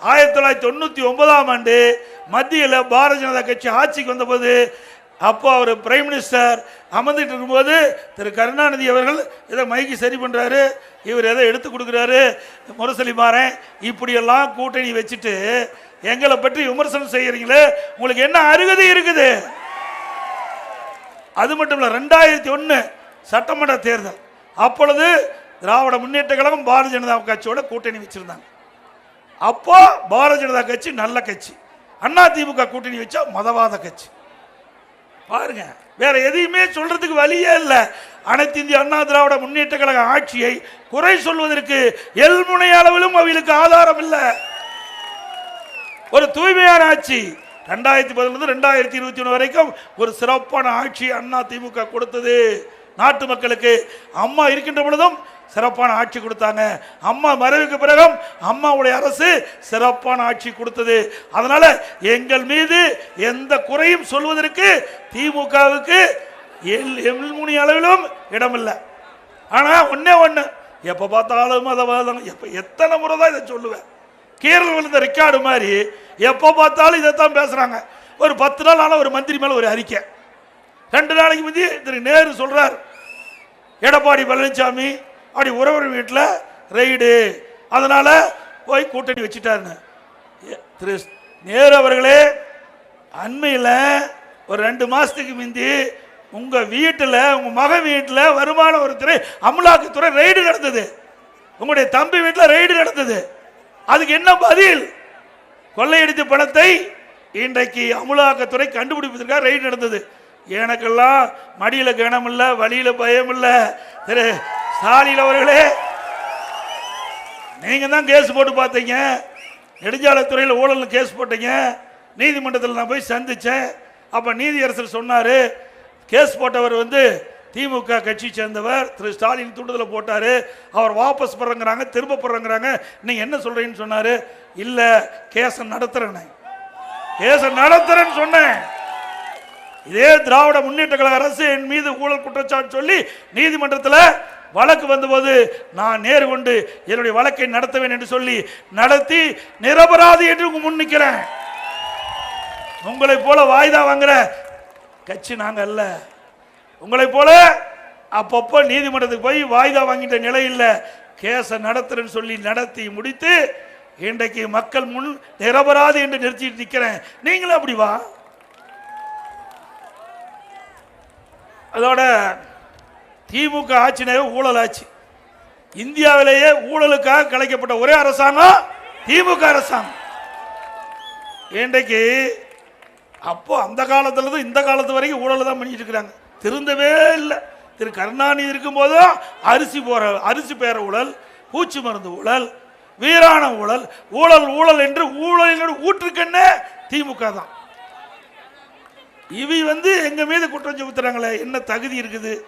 ஆயிரத்தி தொள்ளாயிரத்தி தொண்ணூற்றி ஒன்பதாம் ஆண்டு மத்தியில் பாரதிய ஜனதா கட்சி ஆட்சிக்கு வந்தபோது அப்போ அவர் பிரைம் மினிஸ்டர் அமர்ந்துட்டு இருக்கும்போது திரு கருணாநிதி அவர்கள் இதை மைக்கு சரி பண்ணுறாரு இவர் எதை எடுத்து கொடுக்குறாரு முரசொலி மாறேன் இப்படியெல்லாம் கூட்டணி வச்சுட்டு எங்களை பற்றி விமர்சனம் செய்கிறீங்களே உங்களுக்கு என்ன அருகதை இருக்குது? அது மட்டும் இல்லை ரெண்டாயிரத்தி ஒன்று சட்டமன்ற தேர்தல் அப்பொழுது திராவிட முன்னேற்ற கழகம் பாரதிய ஜனதா கட்சியோட கூட்டணி வச்சுருந்தாங்க. அப்போ பாரதிய ஜனதா கட்சி நல்ல கட்சி. அண்ணா திமுக கூட்டணி வச்சா மதவாத கட்சி. பாருங்க வேற எதையுமே சொல்றதுக்கு வழியே இல்லை. அனைத்து இந்திய அண்ணா திராவிட முன்னேற்ற கழக ஆட்சியை குறை சொல்வதற்கு எல்முனை அளவிலும் அவர்களுக்கு ஆதாரம் இல்லை. ஒரு தூய்மையான ஆட்சி. ரெண்டாயிரத்தி பதினொன்று ரெண்டாயிரத்தி இருபத்தி ஒன்று வரைக்கும் ஒரு சிறப்பான ஆட்சி அண்ணா திமுக கொடுத்தது. நாட்டு மக்களுக்கு அம்மா இருக்கின்ற பொழுதும் சிறப்பான ஆட்சி கொடுத்தாங்க. அம்மா மறைவுக்கு பிறகும் அம்மாவுடைய அரசு சிறப்பான ஆட்சி கொடுத்தது. அதனால எங்கள் மீது எந்த குறையும் சொல்வதற்கு திமுகவுக்கு எல் எல்முனி அளவிலும் இடமில்லை. ஆனால் ஒன்றே ஒன்று எப்போ பார்த்தாலும் மதவாதம் எப்போ எத்தனை முறை தான் இதை சொல்லுவேன். கீரல் விழுந்த ரெக்கார்டு மாதிரி எப்போ பார்த்தாலும் இதைத்தான் பேசுகிறாங்க ஒரு பத்து நாள் ஆனால் ஒரு மந்திரி மேலே ஒரு அறிக்கை. ரெண்டு நாளைக்கு முந்தி திரு நேரு சொல்கிறார் எடப்பாடி பழனிசாமி அப்படி உறவர் வீட்டில் ரெய்டு அதனால் போய் கூட்டணி வச்சுட்டாருன்னு. ஏ- திரு நேரு அவர்களே அண்மையில் ஒரு ரெண்டு மாதத்துக்கு முந்தி உங்கள் வீட்டில் உங்கள் மகன் வீட்டில் வருமான வரித்துறை அமலாக்கத்துறை ரெய்டு நடந்தது. உங்களுடைய தம்பி வீட்டில் ரெய்டு நடந்தது. அதுக்கு என்ன பதில்? கொள்ளையடித்த பணத்தை இன்றைக்கு அமலாக்கத்துறை கண்டுபிடிப்பதற்காக ரெய்டு நடந்தது. எனக்கெல்லாம் மடியில் கனம் இல்லை வழியில் பயம் இல்லை திரு ஸ்டாலின் அவர்களே நீங்க தான் கேஸ் போட்டு பார்த்தீங்க. நெடுஞ்சாலைத்துறையில் ஊழல் கேஸ் போட்டீங்க. நீதிமன்றத்தில் நான் போய் சந்தித்தேன் அப்போ நீதியரசர் சொன்னார் கேஸ் போட்டவர் வந்து திமுக கட்சி சேர்ந்தவர் திரு ஸ்டாலின் தூண்டுதலை போட்டார். அவர் வாபஸ் போடுறங்கிறாங்க திரும்ப போடுறங்கிறாங்க நீங்கள் என்ன சொல்கிறீங்கன்னு சொன்னார் இல்லை கேஸை நடத்துறேன்னு கேஸை நடத்துகிறேன்னு சொன்னேன். இதே திராவிட முன்னேற்ற கழக அரசு என் மீது ஊழல் குற்றச்சாட்டு சொல்லி நீதிமன்றத்தில் வழக்கு வந்தபோது நான் நேரு கொண்டு என்னுடைய வழக்கை நடத்துவேன் என்று சொல்லி நடத்தி நிரபராதி என்று உங்க முன் நிற்கிறேன் உங்களை போல வாய்தா வாங்குற கட்சி நாங்கள் அல்ல. உங்களை போல அப்பப்போ நீதிமன்றத்துக்கு போய் வாய்தா வாங்கிட்ட நிலை இல்லை. கேஸை நடத்துறேன்னு சொல்லி நடத்தி முடித்து இன்றைக்கு மக்கள் முன் நிரபராதி என்று நிறுத்திட்டு நிற்கிறேன் நீங்களும் அப்படி வா. அதோட திமுக ஆட்சினாவே ஊழல் ஆட்சி இந்தியாவிலேயே ஊழலுக்காக கலைக்கப்பட்ட ஒரே அரசாங்கம் திமுக அரசாங்கம். இன்றைக்கு அப்போ அந்த காலத்துலேருந்து இந்த காலத்து வரைக்கும் ஊழல் தான் பண்ணிட்டு இருக்கிறாங்க. திருந்தவே இல்லை. திரு கருணாநிதி இருக்கும்போதும் அரிசி போற அரிசி பேர ஊழல் பூச்சி மருந்து ஊழல் வீராண ஊழல் ஊழல் ஊழல் என்று ஊழல் ஊற்றுக்கண்ணே திமுக தான். இவி வந்து எங்க மீது குற்றம் சுமத்துறாங்களே? என்ன தகுதி இருக்குது?